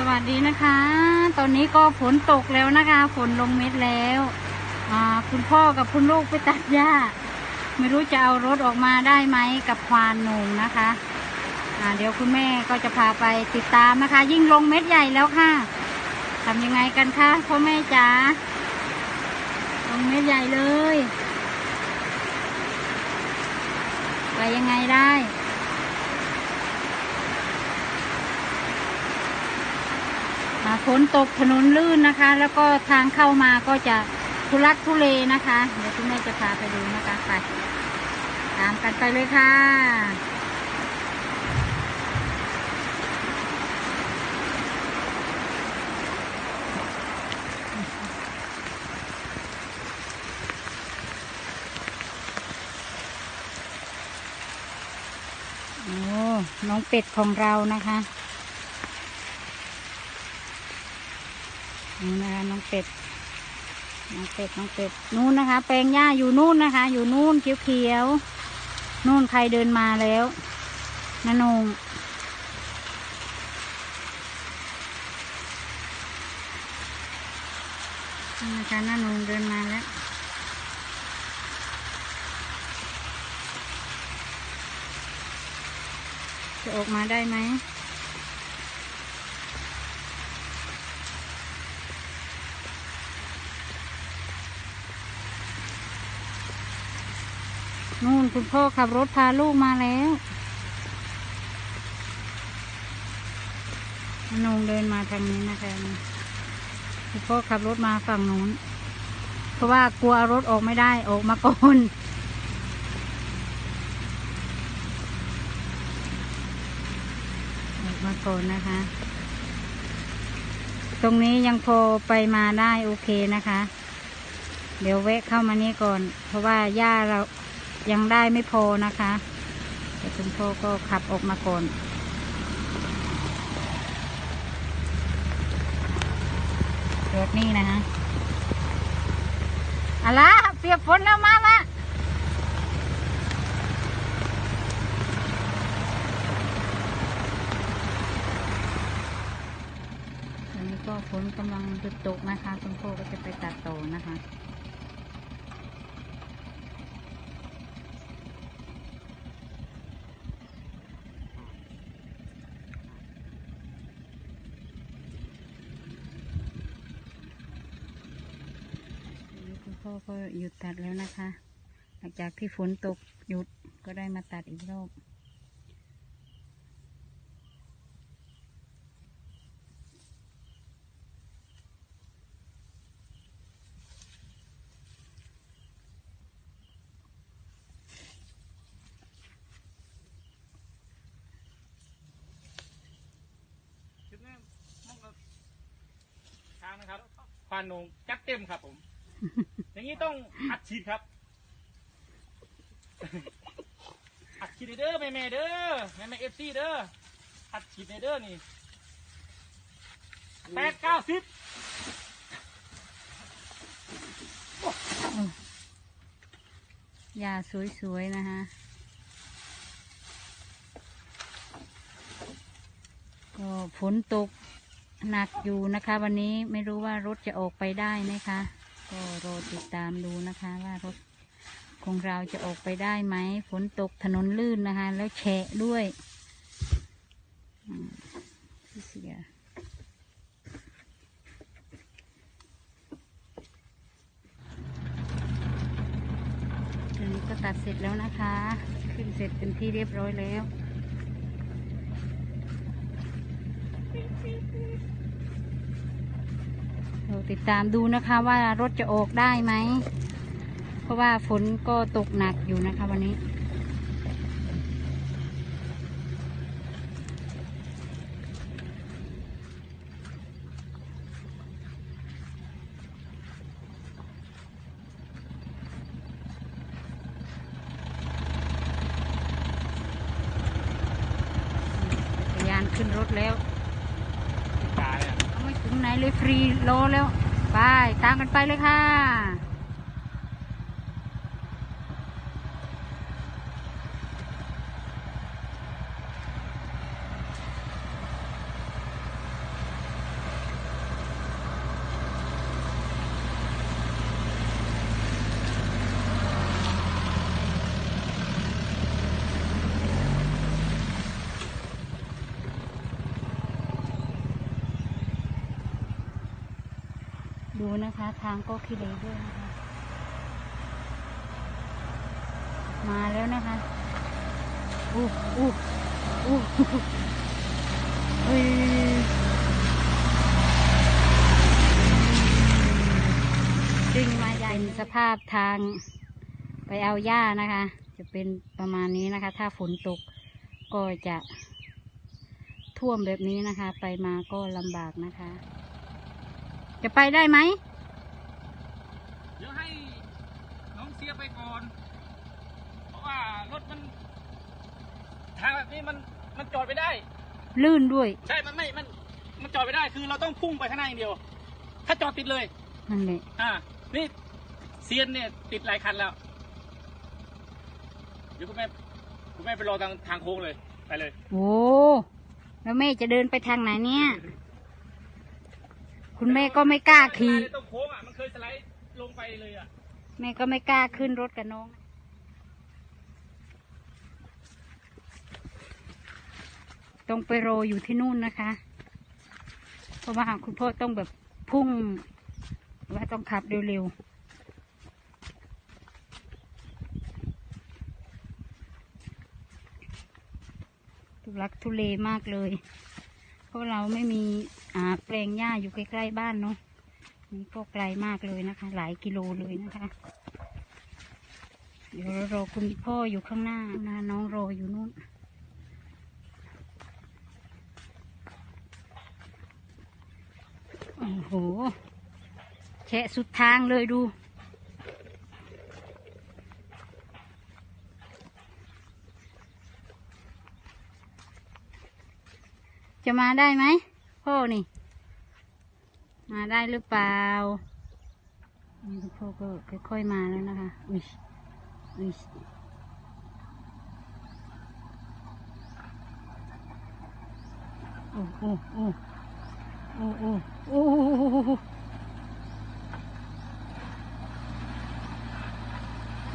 สวัสดีนะคะ ตอนนี้ก็ฝนตกแล้วนะคะ ฝนลงเม็ดแล้วคุณพ่อกับคุณลูกไปตัดหญ้า ไม่รู้จะเอารถออกมาได้ไหมกับควานหนูงนะคะเดี๋ยวคุณแม่ก็จะพาไปติดตามนะคะ ยิ่งลงเม็ดใหญ่แล้วค่ะทำยังไงกันคะพ่อแม่จ๋าลงเม็ดใหญ่เลย ไปยังไงได้ อ่า ฝนตกถนนลื่นนะคะ แล้วก็ทางเข้ามาก็จะทุลักทุเลนะคะ เดี๋ยวคุณแม่จะพาไปดูนะคะไปตามกันไปเลยค่ะ โอ้ น้องเป็ดของเรานะคะ นี่นะคะน้องเป็ด น้องเป็ดน้องเป็ดนู่นนะคะ แปลงหญ้าอยู่นู่นนะคะ อยู่นู่นเขียวๆนู่นใครเดินมาแล้วนนงนี่นะคะนนงเดินมาแล้วจะออกมาได้ไหม นู่นคุณพ่อขับรถพาลูกมาแล้วนงเดินมาทางนี้นะคะคุณพ่อขับรถมาฝั่งนู้น เพราะว่ากลัวรถออกไม่ได้ออกมาก่อนออกมาก่อนนะคะ ตรงนี้ยังพอไปมาได้โอเคนะคะ เดี๋ยวแวะเข้ามานี่ก่อน เพราะว่าหญ้าเรา ยังได้ไม่พอนะคะแต่คุณพ่อก็ขับออกมาก่อนรถนี่นะฮะอะไรเปียกฝนแล้วมาละตอนนี้ก็ฝนกำลังจะตกนะคะ คุณพ่อก็จะไปตัดต่อนะคะ วันนี้คุณ พ่อก็หยุดตัดแล้วนะคะ หลังจากที่ฝนตกหยุดก็ได้มาตัดอีกรอบถึงแม้มองกับทางนะครับควานโหนงจัดเต็มครับผม อย่างนี้ต้องอัดฉีดครับ อัดฉีดเด้อแม่แม่เด้อแม่แม่เอฟซีเด้ออัดฉีดเด้อนี่แปดเก้าสิบยาสวยๆ นะคะก็ฝนตกหนักอยู่นะคะ วันนี้ไม่รู้ว่ารถจะออกไปได้ไหมคะ ก็รอติดตามดูนะคะว่ารถของเราจะออกไปได้ไหมฝนตกถนนลื่นนะคะ แล้วแฉะด้วยอืมเสียตอนนี้ก็ตัดเสร็จแล้วนะคะ ขึ้นเสร็จเป็นที่เรียบร้อยแล้ว ติดตามดูนะคะว่ารถจะออกได้ไหม เพราะว่าฝนก็ตกหนักอยู่นะคะวันนี้ยานขึ้นรถแล้ว ตายอะ เอาไม่ ถึงไหนเลยฟรีโลแล้ว ไป ตามกันไปเลยค่ะ ดูนะคะ ทางก็ขี้เหร่ด้วยนะคะ มาแล้วนะคะ อู้อู้อู้เฮ้ยดึงมาใหญ่เป็นสภาพทางไปเอาหญ้านะคะ จะเป็นประมาณนี้นะคะ ถ้าฝนตกก็จะท่วมแบบนี้นะคะ ไปมาก็ลำบากนะคะ จะไปได้ไหม เดี๋ยวให้น้องเสียไปก่อน เพราะว่ารถมันทางแบบนี้มันมันจอดไม่ได้ ลื่นด้วย ใช่ มันไม่ มัน มันจอดไม่ได้ คือเราต้องพุ่งไปข้างหน้าอย่างเดียว ถ้าจอดติดเลย นั่นแหละ อ่า นี่เซียนเนี่ยติดหลายคันแล้ว เดี๋ยวคุณแม่ คุณแม่ไปรอทางทางโค้งเลย ไปเลย โอ้ แล้วแม่จะเดินไปทางไหนเนี่ย คุณแม่ก็ไม่กล้าขี่ตรงโค้งอะมันเคยสไลด์ลงไปเลยอะแม่ก็ไม่กล้าขึ้นรถกับน้อง ต้องไปรออยู่ที่นู่นนะคะ เพราะว่าคุณพ่อต้องแบบพุ่งว่าต้องขับเร็วๆทุลักทุเลมากเลยเพ ราะเราไม่มีอ่าแปลงหญ้าอยู่ใกล้ๆบ้านเนาะนี่ก็ไกลมากเลยนะคะ หลายกิโลเลยนะคะ เดี๋ยวเรารอคุณพ่ออยู่ข้างหน้านะน้องรออยู่นู่นโอ้โหแฉะสุดทางเลยดู จะมาได้ไหมพ่อนี่ มาได้หรือเปล่านี่พ่อก็ค่อยๆมาแล้วนะคะ อุ้ยอุ้ยโอ้โอ้โอ้โอ้โอ้โอ้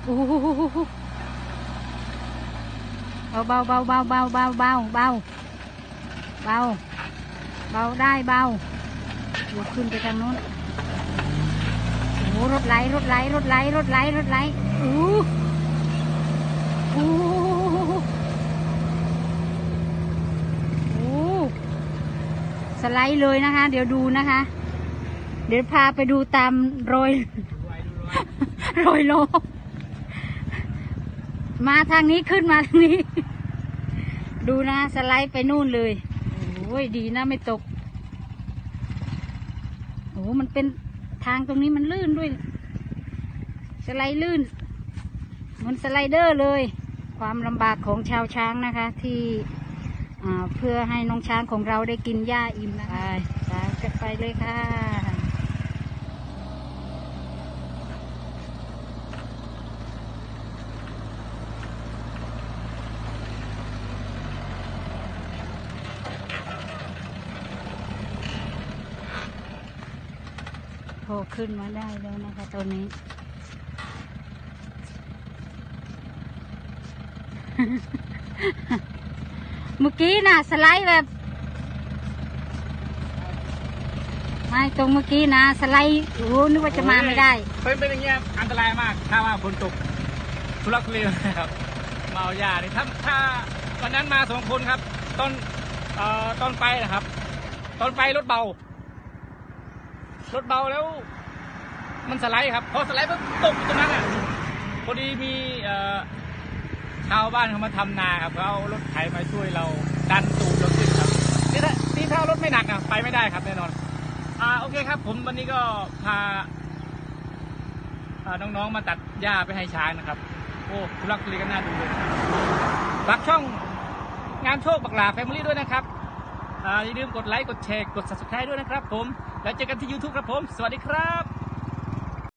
โอ้เบาเบาเบาเบาเบาเบาเบา เบา เบาได้เบายกขึ้นไปทางโน้นโอ้รถไหลรถไหลรถไหลรถไหลรถไหลอู้อู้อู้สไลด์เลยนะคะ เดี๋ยวดูนะคะ เดี๋ยวพาไปดูตามรอยรอยโลมาทางนี้ขึ้นมาทางนี้ ดูนะสไลด์ไปนู่นเลย อ้ยดีนะไม่ตก โอ้โหมันเป็นทางตรงนี้มันลื่นด้วย สไลด์ลื่นเหมันสไลเดอร์เลย ความลำบากของชาวช้างนะคะ ที่เพื่อให้น้องช้างของเราได้กินหญ้าอิ่มนะคะไปไปเลยค่ะ ขึ้นมาได้แล้วนะคะตอนนี้ เมื่อกี้น่ะสไลด์แบบ ไม่ตรงเมื่อกี้นะสไลด์โอ้โหนึกว่าจะมาไม่ได้ เป็นเป็นอย่างเงี้ยอันตรายมากถ้าว่าฝนตกทุลักทุเลนะครับเมาหยาเนี่ยถ้าถ้าวันนั้นมาสองคนครับ ตอนเอ่อตอนไปนะครับ ตอนไปรถเบา รถเบาแล้วมันสไลด์ครับพอสไลด์ก็ตกอยู่ตรงนั้นอะพอดีมีชาวบ้านเขามาทำนาครับเขาเอารถไถมาช่วยเราดันตูดราขึ้นครับนี่ถ้านี่ถ้ารถไม่หนักอะไปไม่ได้ครับแน่นอน อ่าโอเคครับ ผมวันนี้ก็พาน้องๆมาตัดหญ้าไปให้ช้างนะครับ โอ้ทุลักทุเลกันน่าดูเลยฝากช่องงานโชคบักลาแฟมิลี่ด้วยนะครับอ่าอย่าลืมกดไลค์กดแชร์กด subscribe ด้วยนะครับผม แล้วเจอกันที่ YouTube ครับผม สวัสดีครับ